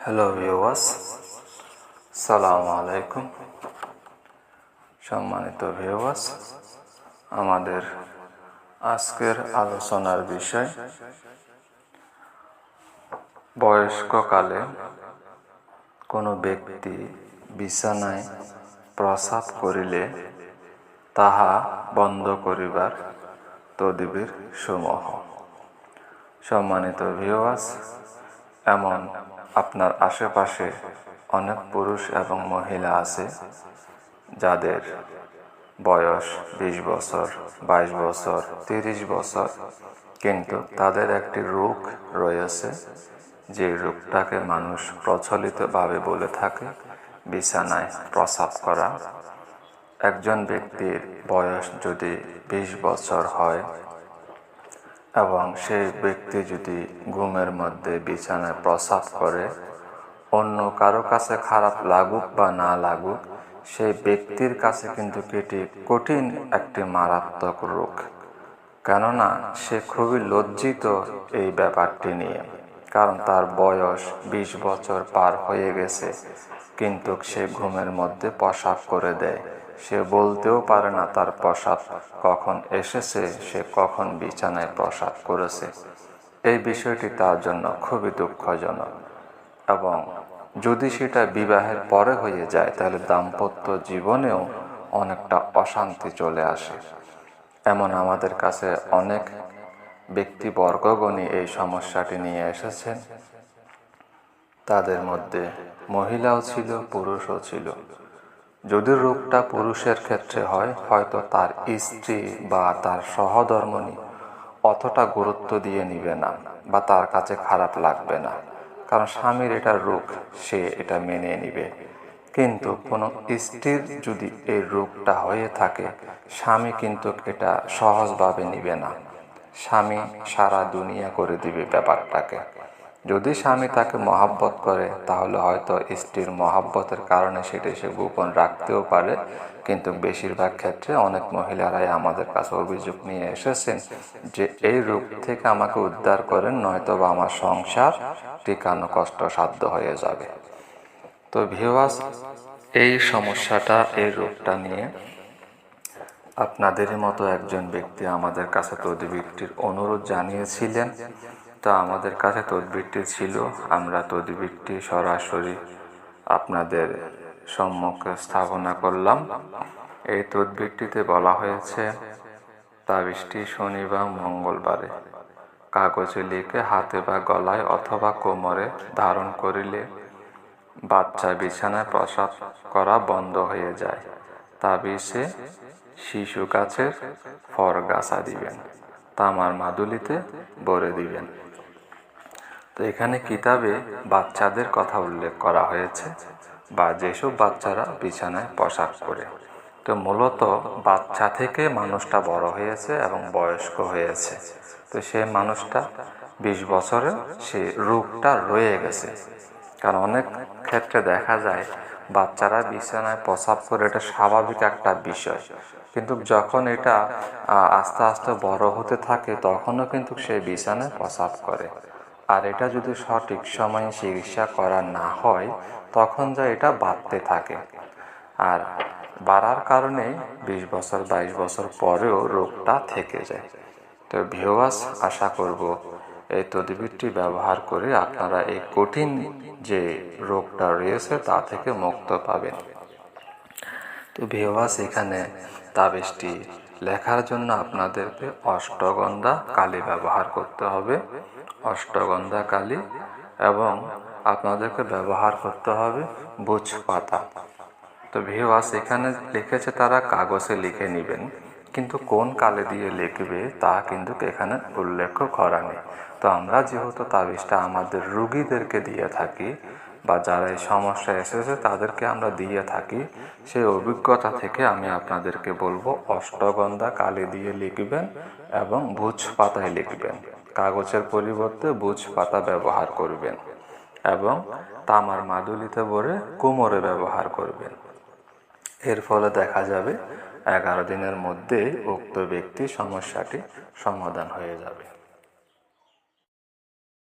Hello ভিওয়াস সালাম আলাইকুম সম্মানিত ভিওয়াস আমাদের আজকের আলোচনার বিষয় বয়স্ককালে কোনো ব্যক্তি বিছানায় প্রসাব করিলে তাহা বন্ধ করিবার তদবির সমূহ। সম্মানিত ভিওয়াস এমন আপনার আশেপাশে অনেক পুরুষ এবং মহিলা আছে, যাদের বয়স বিশ বছর, বাইশ বছর, তিরিশ বছর। কিন্তু তাদের একটি রোগ রয়েছে, যে রোগটাকে মানুষ প্রচলিতভাবে বলে থাকে, বিছানায় প্রসাব করা। একজন ব্যক্তির বয়স যদি বিশ বছর হয় এবং সেই ব্যক্তি যদি ঘুমের মধ্যে বিছানায় প্রসাব করে, অন্য কারও কাছে খারাপ লাগুক বা না লাগুক, সেই ব্যক্তির কাছে কিন্তু এটি কঠিন একটি মারাত্মক রোগ। কেননা সে খুবই লজ্জিত এই ব্যাপারটি নিয়ে, কারণ তার বয়স বিশ বছর পার হয়ে গেছে, কিন্তু সে ঘুমের মধ্যে প্রসাব করে দেয়। সে বলতেও পারে না তার প্রসাদ। কখন এসেছে, সে কখন বিছানায় প্রসাদ করেছে। এই বিষয়টি তার জন্য খুবই দুঃখজনক। এবং যদি সেটা বিবাহের পরে হয়ে যায়, তাহলে দাম্পত্য জীবনেও অনেকটা অশান্তি চলে আসে। এমন আমাদের কাছে অনেক ব্যক্তিবর্গগণই এই সমস্যাটি নিয়ে এসেছেন। তাদের মধ্যে মহিলাও ছিল, পুরুষও ছিল। যদি রোগটা পুরুষের ক্ষেত্রে হয়, হয়তো তার স্ত্রী বা তার সহধর্মণী অতটা গুরুত্ব দিয়ে নিবে না বা তার কাছে খারাপ লাগবে না। কারণ স্বামীর এটা রোগ সে এটা মেনে নিবে। কিন্তু কোনো স্ত্রীর যদি এই রোগটা হয়ে থাকে, স্বামী কিন্তু এটা সহজভাবে নিবে না। স্বামী সারা দুনিয়া করে দিবে ব্যাপারটাকে। যদি স্বামী তাকে মহাব্বত করে, তাহলে হয়তো স্ত্রীর মহাব্বতের কারণে সেটি সে গোপন রাখতেও পারে। কিন্তু বেশিরভাগ ক্ষেত্রে অনেক মহিলারাই আমাদের কাছে অভিযোগ নিয়ে এসেছেন যে, এই রূপ থেকে আমাকে উদ্ধার করেন নয়তো বা আমার সংসার টিকানো কষ্টসাধ্য হয়ে যাবে। তো ভিওয়াস এই সমস্যাটা, এই রূপটা নিয়ে আপনাদেরই মতো একজন ব্যক্তি আমাদের কাছে তদবিরটির অনুরোধ জানিয়েছিলেন। তা আমাদের কাছে তদবিরটি ছিল। আমরা তদবিরটি সরাসরি আপনাদের সম্মুখে স্থাপনা করলাম। এই তদবিরটিতে বলা হয়েছে, তাবিজটি শনি বা মঙ্গলবারে কাগজে লিখে হাতে বা গলায় অথবা কোমরে ধারণ করিলে বাচ্চা বিছানায় প্রসাব করা বন্ধ হয়ে যায়। তাবিজে শিশু গাছের ফর গাছা দিবেন, তামার মাদুলিতে ভরে দিবেন। তো এখানে কিতাবে বাচ্চাদের কথা উল্লেখ করা হয়েছে বা যেসব বাচ্চারা বিছানায় পোশাক করে তো মূলত বাচ্চা থেকে মানুষটা বড় হয়েছে এবং বয়স্ক হয়েছে। তো সে মানুষটা বিশ বছরে সে রূপটা রয়ে গেছে। কারণ অনেক ক্ষেত্রে দেখা যায় বাচ্চারা বিছানায় প্রসাব করে এটা স্বাভাবিক একটা বিষয়। কিন্তু যখন এটা আস্তে আস্তে বড় হতে থাকে তখনও কিন্তু সে বিছানায় প্রসাব করে। আর এটা যদি সঠিক সময়ে চিকিৎসা করা না হয়, তখন যা এটা বাড়তে থাকে। আর বাড়ার কারণে বিশ বছর, বাইশ বছর পরেও রোগটা থেকে যায়। তো ভিওয়াস আশা করব এই তদবিরটি ব্যবহার করে আপনারা এই কঠিন যে রোগটা রয়েছে, তা থেকে মুক্ত পাবেন। তো ভিওয়াস এখানে তাবিজটি লেখার জন্য আপনাদেরকে অষ্টগন্ধা কালি ব্যবহার করতে হবে। অষ্টগন্ধা কালি এবং আপনাদেরকে ব্যবহার করতে হবে বুঝ পাতা তো ভিওয়াস এখানে লিখেছে তারা কাগজে লিখে নেবেন, কিন্তু কোন কালে দিয়ে লিখবে তা কিন্তু এখানে উল্লেখ করা নেই। তো আমরা যেহেতু তাবিজটা আমাদের রুগীদেরকে দিয়ে থাকি বা যারা এই সমস্যা এসেছে তাদেরকে আমরা দিয়ে থাকি। সেই অভিজ্ঞতা থেকে আমি আপনাদেরকে বলব, অষ্টগন্ধা কালি দিয়ে লিখবেন এবং ভুজ পাতায় লিখবেন। কাগজের পরিবর্তে বুঝ পাতা ব্যবহার করবেন এবং তামার মাদুলিতে ভরে কোমরে ব্যবহার করবেন। এর ফলে দেখা যাবে, এগারো দিনের মধ্যে উক্ত ব্যক্তি সমস্যাটি সমাধান হয়ে যাবে।